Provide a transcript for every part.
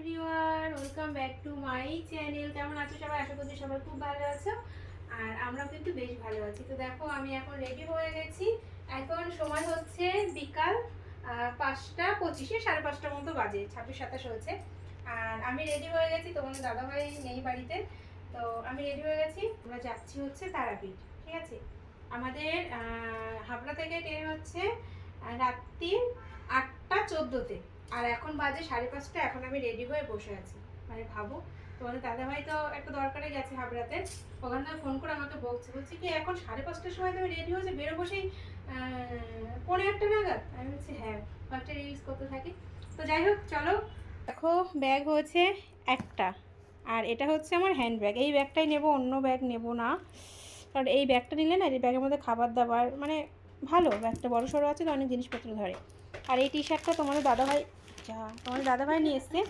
Everyone, welcome back to my channel. কেমন আছো সবাই? আশা করছি সবাই খুব ভালো আছো। আর আমরাও কিন্তু বেশ ভালো আছি। তো দেখো, আমি এখন রেডি হয়ে গেছি। এখন সময় হচ্ছে বিকাল পাঁচটা পঁচিশে, সাড়ে পাঁচটার মতো বাজে, ছাব্বিশ, সাতাশ হয়েছে। আর আমি রেডি হয়ে গেছি তোমাদের দাদাভাই নেই বাড়িতে। তো আমি রেডি হয়ে গেছি। আমরা যাচ্ছি হচ্ছে তারাপীঠ, ঠিক আছে? আমাদের হাবড়া থেকে ট্রেন হচ্ছে রাত্রি আটটা চোদ্দোতে। আর এখন বাজে সাড়ে পাঁচটা, এখন আমি রেডি হয়ে বসে আছি। মানে ভাবো, তোমাদের দাদাভাই তো একটা দরকারে গেছে হাবড়াতে। ওখান থেকে ফোন করে আমাকে বলছে বলছে কি, এখন সাড়ে পাঁচটার সময় তুমি রেডি হয়েছে? বেরোবো সেই পনেরো একটা নাগাদ। আমি বলছি হ্যাঁ কয়েকটা রিলস করতে থাকি। তো যাই হোক, চলো। দেখো ব্যাগ হয়েছে একটা। আর এটা হচ্ছে আমার হ্যান্ড ব্যাগ এই ব্যাগটাই নেব, অন্য ব্যাগ নেব না। কারণ এই ব্যাগটা নিলে না, এই ব্যাগের মধ্যে খাবার দাবার মানে ভালো। ব্যাগটা বড় সড়ো আছে তো, অনেক জিনিসপত্র ধরে। আর এই টি শার্টটা তোমাদের দাদাভাই যা তোমাদের দাদাভাই নিয়ে এসছে।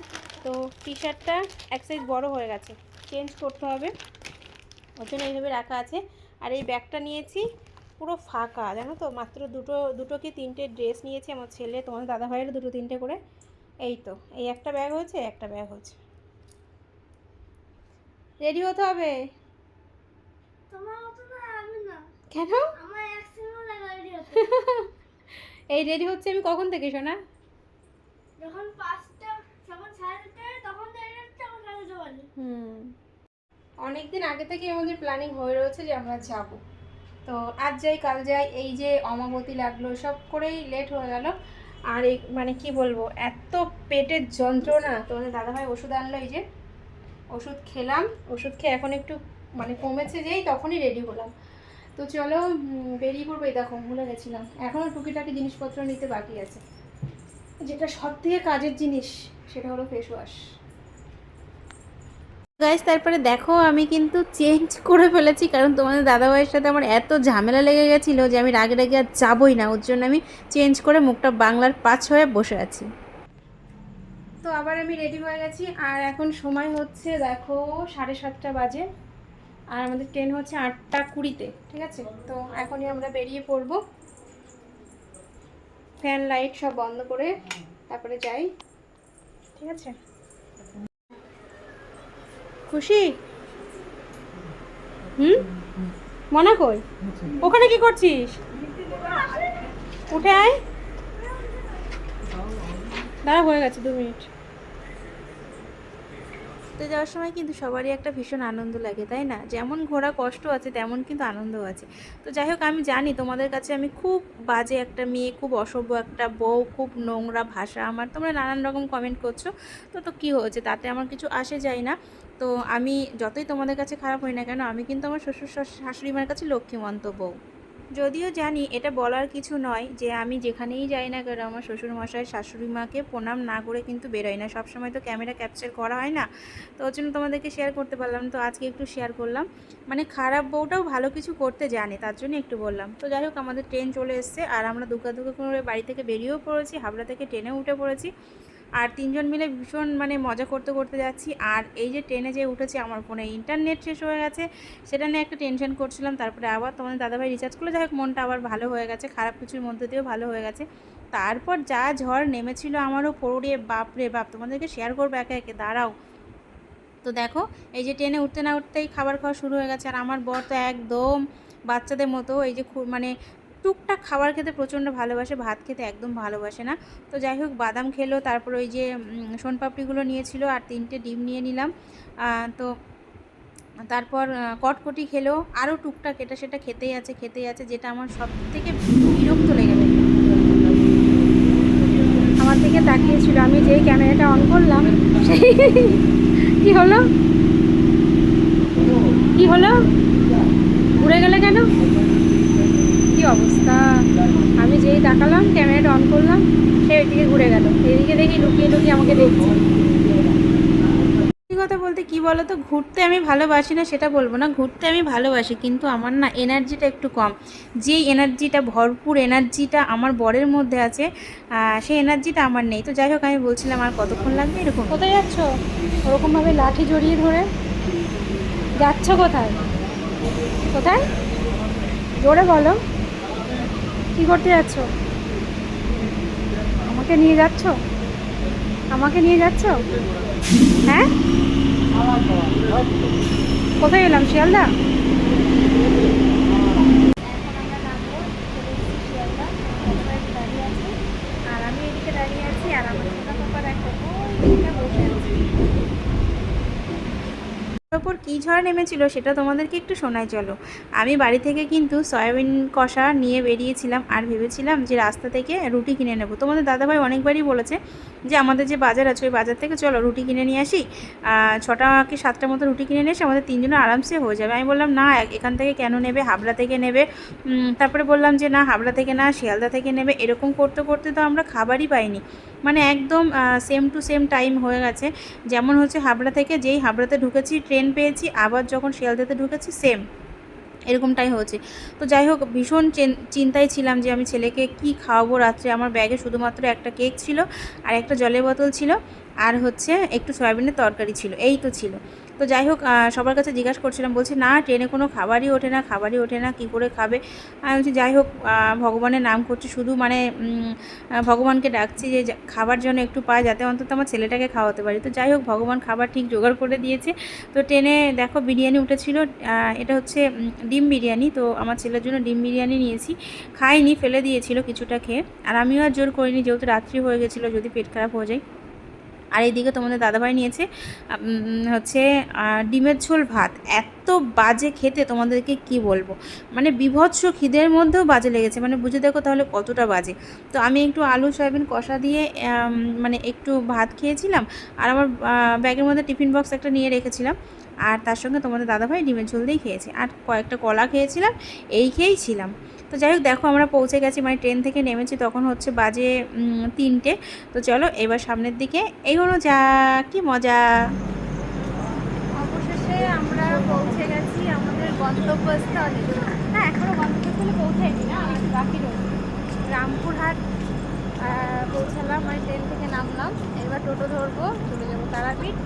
তো টি শার্টটা এক সাইজ বড় হয়ে গেছে চেঞ্জ করতে হবে। ওর জন্য এইভাবে রাখা আছে। আর এই ব্যাগটা নিয়েছি পুরো ফাঁকা জানো তো? মাত্র দুটো দুটো কি তিনটে ড্রেস নিয়েছি আমার ছেলে তোমাদের দাদাভাইয়েরও দুটো তিনটে করে। এই তো এই একটা ব্যাগ হয়েছে একটা ব্যাগ হচ্ছে রেডি হতে হবে? তোমার কেন? এই রেডি হচ্ছে আমি কখন থেকে শোনা যখন পাঁচটা, যখন সাড়ে চারটে, তখন সাড়ে ছটা বাজে হুম। অনেক দিন আগে থেকে আমাদের প্ল্যানিং হয়ে রয়েছে যে আমরা যাব। তো আজ যাই, কাল যাই, এই যে অমাবতী লাগল, সব করেই লেট হয়ে গেল। আর এই মানে কি বলব, এত পেটের যন্ত্রণা। তোমাদের দাদাভাই ওষুধ আনলো, এই যে ওষুধ খেলাম, ওষুধ খেয়ে এখন একটু মানে কমেছে যেই, তখনই রেডি হলাম। তো চলো বেরিয়ে পড়ব, এই দেখো, ভুলে গেছিলাম। এখনও টুকিটাকি জিনিসপত্র নিতে বাকি আছে। যেটা সব থেকে কাজের জিনিস সেটা হলো ফেস ওয়াশ গাইস তারপরে দেখো আমি কিন্তু চেঞ্জ করে ফেলেছি কারণ তোমাদের দাদাভাইয়ের সাথে আমার এত ঝামেলা লেগে গেছিল যে আমি রাগে রাগে আর যাবই না ওর জন্য আমি চেঞ্জ করে মুখটা বাংলার পাঁচ হয়ে বসে আছি। তো আবার আমি রেডি হয়ে গেছি আর এখন সময় হচ্ছে দেখো সাড়ে সাতটা বাজে আর আমাদের ট্রেন হচ্ছে আটটা কুড়িতে ঠিক আছে? তো এখনই আমরা বেরিয়ে পড়ব। ফ্যান, লাইট সব বন্ধ করে তারপরে যাই। ঠিক আছে? খুশি? হুম? মনে কই? ওখানে কি করছিস? উঠে আয়। দাঁড়া, হয়ে গেছে দু মিনিট। তো যাওয়ার সময় কিন্তু সবারই একটা ভীষণ আনন্দ লাগে, তাই না? যেমন ঘোরা কষ্ট আছে, তেমন কিন্তু আনন্দও আছে। তো যাই হোক, আমি জানি তোমাদের কাছে আমি খুব বাজে একটা মেয়ে, খুব অসভ্য একটা বউ, খুব নোংরা ভাষা। আমার তোমরা নানান রকম কমেন্ট করছ। তো তো কী হয়েছে? তাতে আমার কিছু আসে যায় না। তো আমি যতই তোমাদের কাছে খারাপ হই না কেন, আমি কিন্তু আমার শ্বশুর শাশ- শাশুড়ি মার কাছে লক্ষ্মীমন্ত বউ। যদিও জানি এটা বলার কিছু নয় যে আমি যেখানেই যাই না কেন আমার শ্বশুরমশাই শাশুড়ি মাকে প্রণাম না করে কিন্তু বেরোয় না। সবসময় তো ক্যামেরা ক্যাপচার করা হয় না। তো ওর জন্য তোমাদেরকে শেয়ার করতে পারলাম। তো আজকে একটু শেয়ার করলাম। মানে খারাপ বউটাও ভালো কিছু করতে জানে, তার জন্য একটু বললাম। তো যাই হোক, আমাদের ট্রেন চলে এসছে। আর আমরা দুকা দুকা করে বাড়ি থেকে বেরিয়েও পড়েছি, হাবড়া থেকে ট্রেনে উঠে পড়েছি। আর তিনজন মিলে ভীষণ মানে মজা করতে করতে যাচ্ছি। আর এই যে ট্রেনে যে উঠেছি, আমার ফোনে ইন্টারনেট শেষ হয়ে গেছে। সেটা নিয়ে একটা টেনশন করছিলাম। তারপরে আবার তোমাদের দাদাভাই রিচার্জ করলে। যাই হোক, মনটা আবার ভালো হয়ে গেছে। খারাপ কিছুর মধ্যে দিয়েও ভালো হয়ে গেছে। তারপর যা ঝড় নেমেছিল আমারও পড়ে বাপরে বাপ তোমাদেরকে শেয়ার করব একে একে। দাঁড়াও। তো দেখো, এই যে ট্রেনে উঠতে না উঠতেই খাবার খাওয়া শুরু হয়ে গেছে। আর আমার বর তো একদম বাচ্চাদের মতো, এই যে মানে টুকটাক খাবার খেতে প্রচণ্ড ভালোবাসে, ভাত খেতে একদম ভালোবাসে না। তো যাই হোক, বাদাম খেলো, তারপর ওই যে সোনপাপড়িগুলো নিয়েছিল আর তিনটে ডিম নিয়ে নিলাম। তো তারপর কটকটি খেলো, আরও টুকটাক এটা সেটা খেতেই আছে খেতেই আছে, যেটা আমার সব থেকে বিরক্ত লেগে গেল আমার দিকে তাকিয়েছিল, আমি যেই ক্যামেরাটা অন করলাম, সেই কি হলো? কি হলো ঘুরে গেলে কেন কি অবস্থা। আমি যেই তাকালাম ক্যামেরাটা অন করলাম, সে ওইদিকে ঘুরে গেল। এদিকে দেখি লুকিয়ে লুকিয়ে আমাকে দেখছে। কথা বলতে কি বলো তো ঘুরতে আমি ভালোবাসি না, সেটা বলব না। ঘুরতে আমি ভালোবাসি, কিন্তু আমার না এনার্জিটা একটু কম। যেই এনার্জিটা ভরপুর এনার্জিটা আমার বরের মধ্যে আছে সেই এনার্জিটা আমার নেই। তো যাই হোক, আমি বলছিলাম, আর কতক্ষণ লাগবে? এরকম। কোথায় যাচ্ছ? ওরকমভাবে লাঠি জড়িয়ে ধরে। যাচ্ছ কোথায়? কোথায়? জোরে বলো। কি করতে যাচ্ছ? আমাকে নিয়ে যাচ্ছ? আমাকে নিয়ে যাচ্ছ? হ্যাঁ? কোথায় এলাম শিয়ালদা এখন আমরা নামবো চলে এসেছি শিয়ালদা আমরা একটু দাঁড়িয়ে আছি আর আমি এদিকে দাঁড়িয়ে আছি আর আমার ছোটা পাপা দেখো ওইদিকে বসে আছে ওপর কী ঝড় নেমেছিল সেটা তোমাদেরকে একটু শোনাই, চলো। আমি বাড়ি থেকে কিন্তু সয়াবিন কষা নিয়ে বেরিয়েছিলাম আর ভেবেছিলাম যে রাস্তা থেকে রুটি কিনে নেব। তোমাদের দাদাভাই অনেকবারই বলেছে যে আমাদের যে বাজার আছে, ওই বাজার থেকে চলো রুটি কিনে নিয়ে আসি। ছটা কি সাতটার মতো রুটি কিনে নিয়ে এসে আমাদের তিনজনে আরামসে হয়ে যাবে। আমি বললাম, না এখান থেকে কেন নেবে? হাবড়া থেকে নেবে। তারপরে বললাম যে, না, হাবড়া থেকে না, শিয়ালদা থেকে নেবে। এরকম করতে করতে তো আমরা খাবারই পাইনি। মানে একদম সেম টু সেম টাইম হয়ে গেছে। যেমন হচ্ছে হাবড়া থেকে, যেই হাবড়াতে ঢুকেছি ট্রেন পেয়েছি, আবার যখন শিয়ালদাতে ঢুকেছি সেম এরকমটাই হয়েছে। তো যাই হোক ভীষণ চিন- চিন্তায় ছিলাম যে আমি ছেলেকে কি খাওয়াবো রাত্রে। আমার ব্যাগে শুধুমাত্র একটা কেক ছিল আর একটা জলের বোতল ছিল আর হচ্ছে একটু সয়াবিনের তরকারি ছিল। এই তো ছিল। তো যাই হোক সবার কাছে জিজ্ঞাসা করছিলাম, বলছি, না, ট্রেনে কোনো খাবারই ওঠে না, খাবারই ওঠে না, কী করে খাবে? আমি বলছি, যাই হোক ভগবানের নাম করছি, শুধু মানে ভগবানকে ডাকছি যে খাবার যেন একটু পায়, যাতে অন্তত আমার ছেলেটাকে খাওয়াতে পারি। তো যাই হোক, ভগবান খাবার ঠিক জোগাড় করে দিয়েছে। তো ট্রেনে দেখো, বিরিয়ানি উঠেছিল এটা হচ্ছে ডিম বিরিয়ানি। তো আমার ছেলের জন্য ডিম বিরিয়ানি নিয়েছি। খাইনি, ফেলে দিয়েছিল কিছুটা খেয়ে। আর আমিও আর জোর করিনি, যেহেতু রাত্রি হয়ে গেছিল, যদি পেট খারাপ হয়ে যায়। আর এইদিকে তোমাদের দাদাভাই নিয়েছে হচ্ছে ডিমের ঝোল ভাত। এত বাজে খেতে তোমাদেরকে কি বলব? মানে বিভৎস খিদের মধ্যেও বাজে লেগেছে। মানে বুঝে দেখো তাহলে কতটা বাজে। তো আমি একটু আলু, সয়াবিন, কষা দিয়ে মানে একটু ভাত খেয়েছিলাম আর আমার ব্যাগের মধ্যে টিফিন বক্স একটা নিয়ে রেখেছিলাম আর তার সঙ্গে তোমাদের দাদাভাই ডিমের ঝোল দিয়েই খেয়েছে। আর কয়েকটা কলা খেয়েছিলাম, এই খেয়েই ছিলাম। তো যাই হোক, দেখো আমরা পৌঁছে গেছি মানে ট্রেন থেকে নেমেছি, তখন হচ্ছে বাজে তিনটে। তো চলো, এবার সামনের দিকে এগোনো যা কি মজা। অবশেষে আমরা পৌঁছে গেছি আমাদের গন্তব্যস্থলে। না এখনও গন্তব্যস্থলে পৌঁছাইনি না একটু বাকি রামপুরহাট পৌঁছালাম মানে ট্রেন থেকে নামলাম। এবার টোটো ধরবো, চলে যাব তারাপীঠ।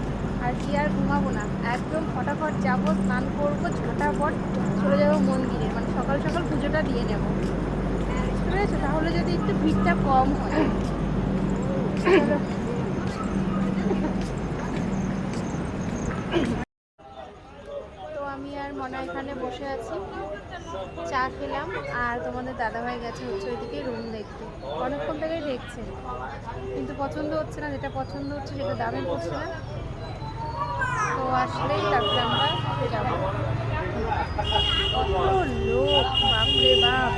আর কি আর ঘুমাবো না। একদম ফটাফট যাব, স্নান করব ঝটাপট চলে যাব মন্দিরে। মানে সকাল সকাল পুজোটা দিয়ে নেব। বুঝতে তাহলে যদি একটু ভিড়টা কম হয়। তো আমি আর মনা এখানে বসে আছি। চা খেলাম আর তোমাদের দাদাভাই গেছে হচ্ছে ওইদিকে রুম দেখতে। অনেকক্ষণ থেকেই দেখছে। কিন্তু পছন্দ হচ্ছে না, যেটা পছন্দ হচ্ছে সেটা দামে পড়ছে না। তো আসলেই তারপরে আমরা যাব। বাপরে বাপ।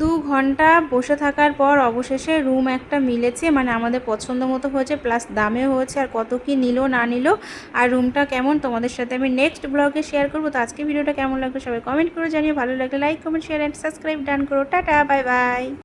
দু ঘণ্টা বসে থাকার পর অবশেষে রুম একটা মিলেছে মানে আমাদের পছন্দ মতো হয়েছে প্লাস দামেও হয়েছে, আর কত কি নিল, না নিল, আর রুমটা কেমন তোমাদের সাথে আমি নেক্সট ব্লগে শেয়ার করব। তো আজকে ভিডিওটা কেমন লাগল সবাই কমেন্ট করে জানিয়ে ভালো লাগলে like comment share and subscribe done করো। Tata bye bye